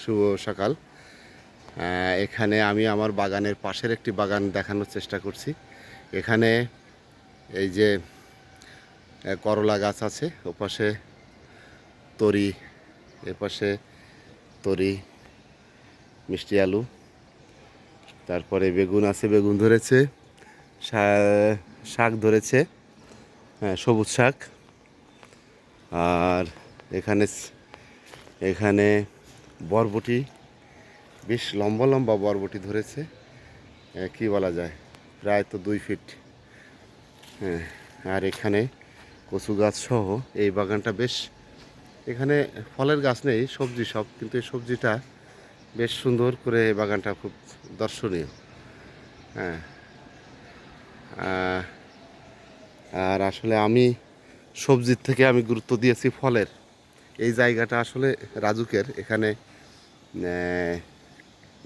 শুভ সকাল। এখানে আমি আমার বাগানের পাশের একটি বাগান দেখানোর চেষ্টা করছি। এখানে এই যে করলা গাছ আছে, ওপাশে তরি, এপাশে তরি, মিষ্টি আলু, তারপরে বেগুন আছে, বেগুন ধরেছে শাক ধরেছে হ্যাঁ সবুজ শাক। আর এখানে এখানে বরবটি, বেশ লম্বা লম্বা বরবটি ধরেছে। কি বলা যায়? প্রায় তো দুই ফিট। হ্যাঁ আর এখানে কচু গাছ সহ এই বাগানটা বেশ, এখানে ফলের গাছ নেই, সবজি সব, কিন্তু এই সবজিটা বেশ সুন্দর করে এই বাগানটা খুব দর্শনীয়। হ্যাঁ আর আসলে আমি সবজির থেকে আমি গুরুত্ব দিয়েছি ফলের। এই জায়গাটা আসলে রাজুকের। এখানে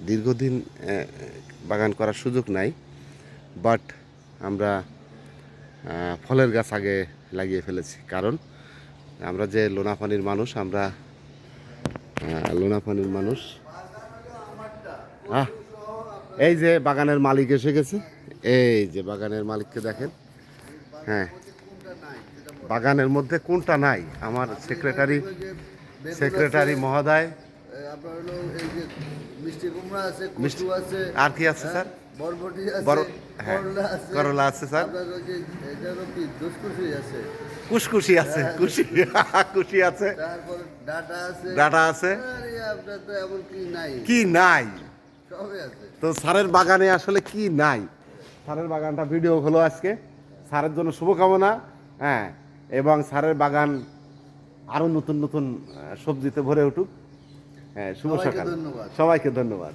দীর্ঘদিন বাগান করার সুযোগ নাই। বাট আমরা ফলের গাছ আগে লাগিয়ে ফেলেছি। কারণ আমরা যে লোনাপানির মানুষ, আমরা লোনাপানির মানুষ। আহ, এই যে বাগানের মালিক এসে গেছে। এই যে বাগানের মালিককে দেখেন। হ্যাঁ বাগানের মধ্যে কোনটা নাই? আমার সেক্রেটারি সেক্রেটারি মহোদয়। আর কি আছে, স্যার? হ্যাঁ আছে, স্যার। আছে আছে। ডাটা আছে। কি নাই? তো স্যারের বাগানে আসলে কি নাই? স্যারের বাগানটা ভিডিও হলো আজকে। স্যারের জন্য শুভকামনা। হ্যাঁ। এবং সারের বাগান আরও নতুন নতুন সবজিতে ভরে উঠুক। হ্যাঁ শুভ সকাল। সবাইকে ধন্যবাদ।